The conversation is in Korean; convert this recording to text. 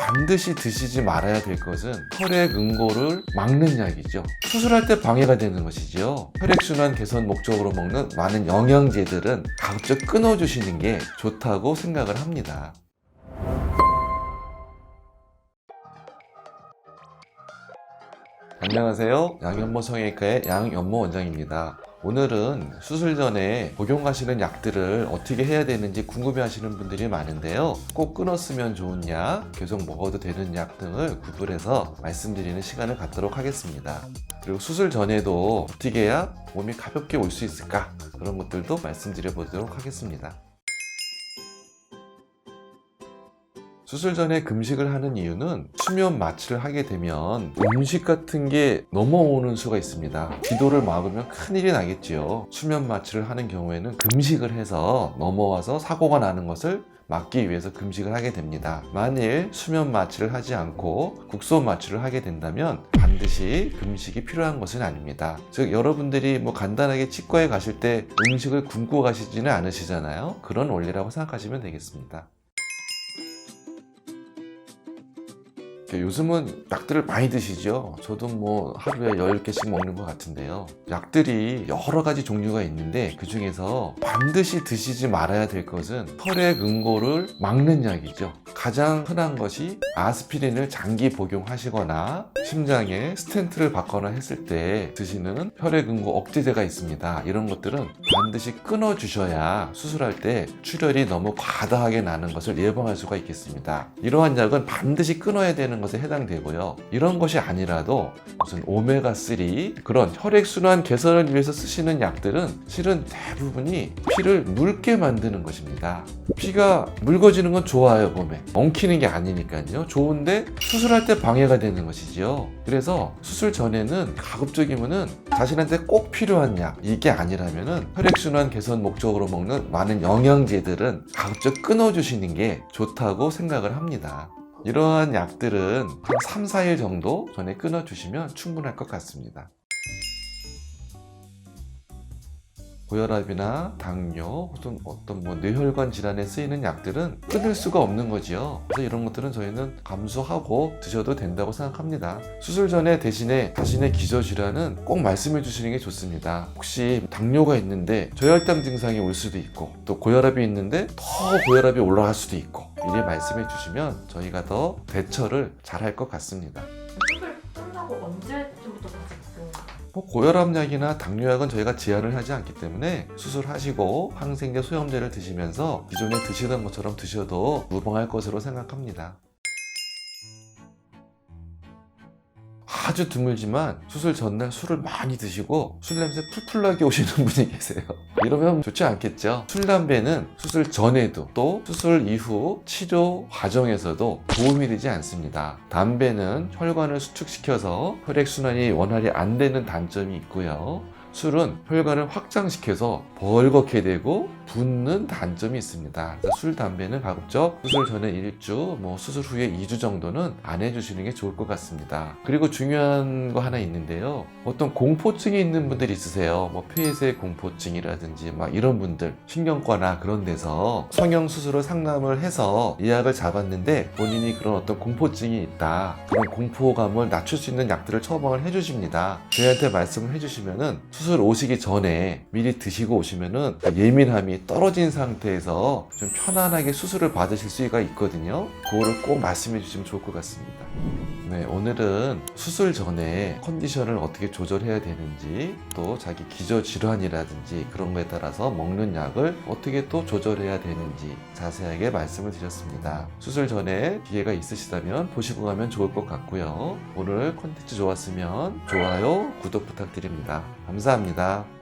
반드시 드시지 말아야 될 것은 혈액 응고를 막는 약이죠. 수술할 때 방해가 되는 것이죠. 혈액순환 개선 목적으로 먹는 많은 영양제들은 가급적 끊어주시는 게 좋다고 생각을 합니다. 안녕하세요. 양현모 성형외과의 양현모 원장입니다. 오늘은 수술 전에 복용하시는 약들을 어떻게 해야 되는지 궁금해 하시는 분들이 많은데요. 꼭 끊었으면 좋은 약, 계속 먹어도 되는 약 등을 구분해서 말씀드리는 시간을 갖도록 하겠습니다. 그리고 수술 전에도 어떻게 해야 몸이 가볍게 올 수 있을까? 그런 것들도 말씀드려 보도록 하겠습니다. 수술 전에 금식을 하는 이유는 수면 마취를 하게 되면 음식 같은 게 넘어오는 수가 있습니다. 기도를 막으면 큰일이 나겠지요. 수면 마취를 하는 경우에는 금식을 해서 넘어와서 사고가 나는 것을 막기 위해서 금식을 하게 됩니다. 만일 수면 마취를 하지 않고 국소 마취를 하게 된다면 반드시 금식이 필요한 것은 아닙니다. 즉 여러분들이 뭐 간단하게 치과에 가실 때 음식을 굶고 가시지는 않으시잖아요. 그런 원리라고 생각하시면 되겠습니다. 요즘은 약들을 많이 드시죠? 저도 뭐 하루에 10개씩 먹는 것 같은데요. 약들이 여러 가지 종류가 있는데 그 중에서 반드시 드시지 말아야 될 것은 혈액 응고를 막는 약이죠. 가장 흔한 것이 아스피린을 장기 복용하시거나 심장에 스텐트를 받거나 했을 때 드시는 혈액 응고 억제제가 있습니다. 이런 것들은 반드시 끊어 주셔야 수술할 때 출혈이 너무 과다하게 나는 것을 예방할 수가 있겠습니다. 이러한 약은 반드시 끊어야 되는 것에 해당되고요. 이런 것이 아니라도 무슨 오메가3 그런 혈액순환 개선을 위해서 쓰시는 약들은 실은 대부분이 피를 묽게 만드는 것입니다. 피가 묽어지는 건 좋아요, 몸에. 엉키는 게 아니니까요. 좋은데 수술할 때 방해가 되는 것이죠. 그래서 수술 전에는 가급적이면은 자신한테 꼭 필요한 약, 이게 아니라면은 혈액순환 개선 목적으로 먹는 많은 영양제들은 가급적 끊어주시는 게 좋다고 생각을 합니다. 이러한 약들은 한 3, 4일 정도 전에 끊어주시면 충분할 것 같습니다. 고혈압이나 당뇨 혹은 어떤 뭐 뇌혈관 질환에 쓰이는 약들은 끊을 수가 없는 거지요. 그래서 이런 것들은 저희는 감수하고 드셔도 된다고 생각합니다. 수술 전에 대신에 자신의 기저 질환은 꼭 말씀해 주시는 게 좋습니다. 혹시 당뇨가 있는데 저혈당 증상이 올 수도 있고 또 고혈압이 있는데 더 고혈압이 올라갈 수도 있고 미리 말씀해 주시면 저희가 더 대처를 잘 할 것 같습니다. 수술 끝나고 언제쯤부터 복용? 뭐 고혈압약이나 당뇨약은 저희가 제한을 하지 않기 때문에 수술하시고 항생제 소염제를 드시면서 기존에 드시던 것처럼 드셔도 무방할 것으로 생각합니다. 아주 드물지만 수술 전날 술을 많이 드시고 술 냄새 풀풀 나게 오시는 분이 계세요. 이러면 좋지 않겠죠. 술, 담배는 수술 전에도 또 수술 이후 치료 과정에서도 도움이 되지 않습니다. 담배는 혈관을 수축시켜서 혈액순환이 원활히 안 되는 단점이 있고요. 술은 혈관을 확장시켜서 벌겋게 되고 붓는 단점이 있습니다. 술, 담배는 가급적 수술 전에 1주, 뭐 수술 후에 2주 정도는 안 해주시는 게 좋을 것 같습니다. 그리고 중요한 거 하나 있는데요. 어떤 공포증이 있는 분들이 있으세요. 뭐 폐쇄 공포증이라든지 막 이런 분들, 신경과나 그런 데서 성형 수술을 상담을 해서 예약을 잡았는데 본인이 그런 어떤 공포증이 있다. 그런 공포감을 낮출 수 있는 약들을 처방을 해주십니다. 저희한테 말씀을 해주시면은 수술 오시기 전에 미리 드시고 오시면은 예민함 이 떨어진 상태에서 좀 편안하게 수술을 받으실 수가 있거든요. 그거를 꼭 말씀해 주시면 좋을 것 같습니다. 네, 오늘은 수술 전에 컨디션을 어떻게 조절해야 되는지 또 자기 기저 질환이라든지 그런 거에 따라서 먹는 약을 어떻게 또 조절해야 되는지 자세하게 말씀을 드렸습니다. 수술 전에 기회가 있으시다면 보시고 가면 좋을 것 같고요. 오늘 콘텐츠 좋았으면 좋아요, 구독 부탁드립니다. 감사합니다.